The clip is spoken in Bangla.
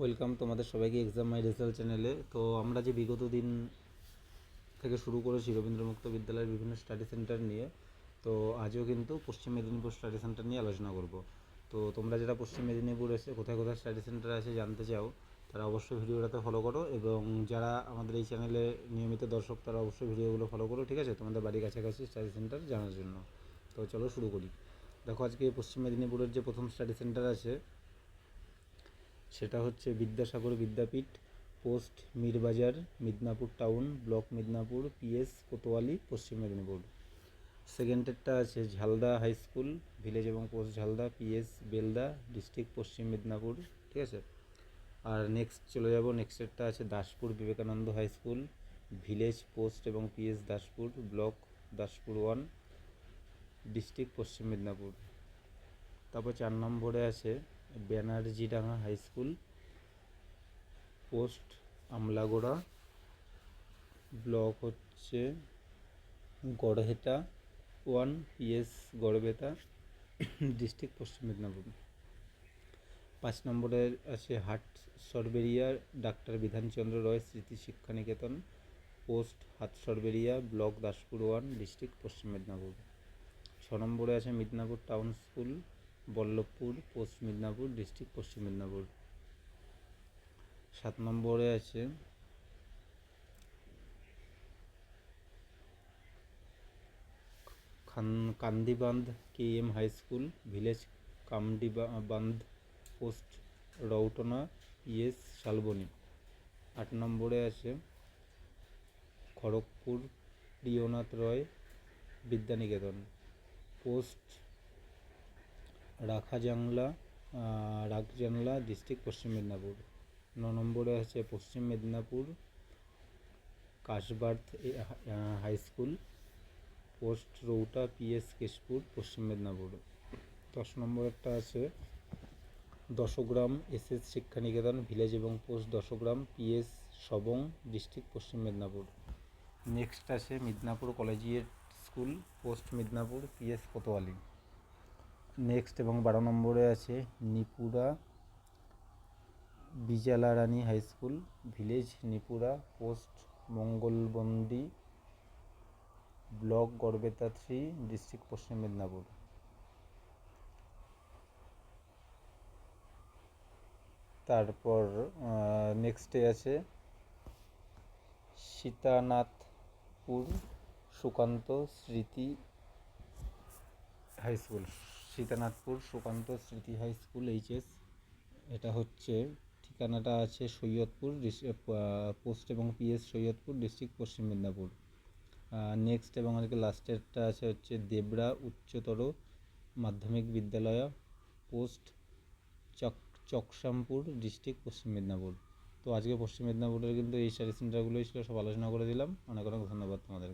ওয়েলকাম তোমাদের সবাইকে এক্সাম মাই রেজাল্ট চ্যানেলে তো আমরা যে বিগত দিন থেকে শুরু করেছি রবীন্দ্রমুক্ত বিদ্যালয়ের বিভিন্ন স্টাডি সেন্টার নিয়ে, তো আজও কিন্তু পশ্চিম মেদিনীপুর স্টাডি সেন্টার নিয়ে আলোচনা করব। তো তোমরা যারা পশ্চিম মেদিনীপুর এসে কোথায় কোথায় স্টাডি সেন্টার আছে জানতে চাও, তারা অবশ্যই ভিডিওটাতে ফলো করো এবং যারা আমাদের এই চ্যানেলে নিয়মিত দর্শক, তারা অবশ্যই ভিডিওগুলো ফলো করো, ঠিক আছে? তোমাদের বাড়ির কাছাকাছি স্টাডি সেন্টার জানার জন্য। তো চলো শুরু করি। দেখো, আজকে পশ্চিম মেদিনীপুরের যে প্রথম স্টাডি সেন্টার আছে সেটা হচ্ছে Vidyasagar Vidyapith, post Mirbazar, Midnapore town, block Midnapore, PS Kotwali, Paschim Medinipur. সেকেন্ডেরটা আছে ঝালদা হাই স্কুল, ভিলেজ এবং post Jhalda, PS Belda, district Paschim Medinipur, ঠিক আছে? আর নেক্সট চলে যাব নেক্সটেরটা আছে Daspur Vivekananda high school, village, post এবং PS Daspur, block Daspur one, district Paschim Medinipur. তারপর চার নম্বরে আছে Banerjeedanga high school, post Amlagora, block হচ্ছে Garhbeta, one PS Garhbeta, district Paschim Medinipur. পাঁচ নম্বরে আছে হাট সরবেরিয়া, ডাক্তার বিধানচন্দ্র রয় স্মৃতি Shiksha Niketan post Hat Sarberia, block Daspur one, district Paschim Medinipur. ছ নম্বরে আছে Midnapore town school Ballavpur post Midnapore district Paschim Medinipur. সাত নম্বরে আছে। Khan Kandibandh K M high school, village Kamdibandh post Rautna ES, Salboni. আট নম্বরে আছে। Kharagpur, Priyanath Roy, Vidyaniketan. Post Rakhajangla Ragjanla district Paschim Medinipur. ন নম্বরে আছে Paschim Medinipur, Kashbarth high school, post Rauta PS Keshpur, Paschim Medinipur. দশ নম্বরেরটা আছে দশগ্রাম এসএস শিক্ষানিকেতন, ভিলেজ এবং post Dasgram PS Sabang, district Paschim Medinipur. Next আছে Midnapore collegiate school, post Midnapore PS Kotwali. Next এবং বারো নম্বরে আছে Nipura Bijala Rani high school, village Nipura, post Mangalbandi block, Garhbeta three, district Paschim Medinipur. তারপর নেক্সটে আছে সীতানাথপুর সুকান্ত স্মৃতি হাই স্কুল। সীতানাথপুর সুকান্ত স্মৃতি হাই স্কুল, এইচএস। এটা হচ্ছে, ঠিকানাটা আছে সৈয়দপুর পোস্ট এবং PS Saidpur district Paschim Medinipur. Next এবং আজকে লাস্টেরটা আছে হচ্ছে দেবরা উচ্চতর মাধ্যমিক বিদ্যালয়, পোস্ট চক, চকশামপুর ডিস্ট্রিক্ট পশ্চিম মেদিনীপুর। তো আজকে পশ্চিম মেদিনীপুরের কিন্তু এই স্টাডি সেন্টারগুলোই ছিল, সব আলোচনা করে দিলাম। অনেক অনেক ধন্যবাদ তোমাদের।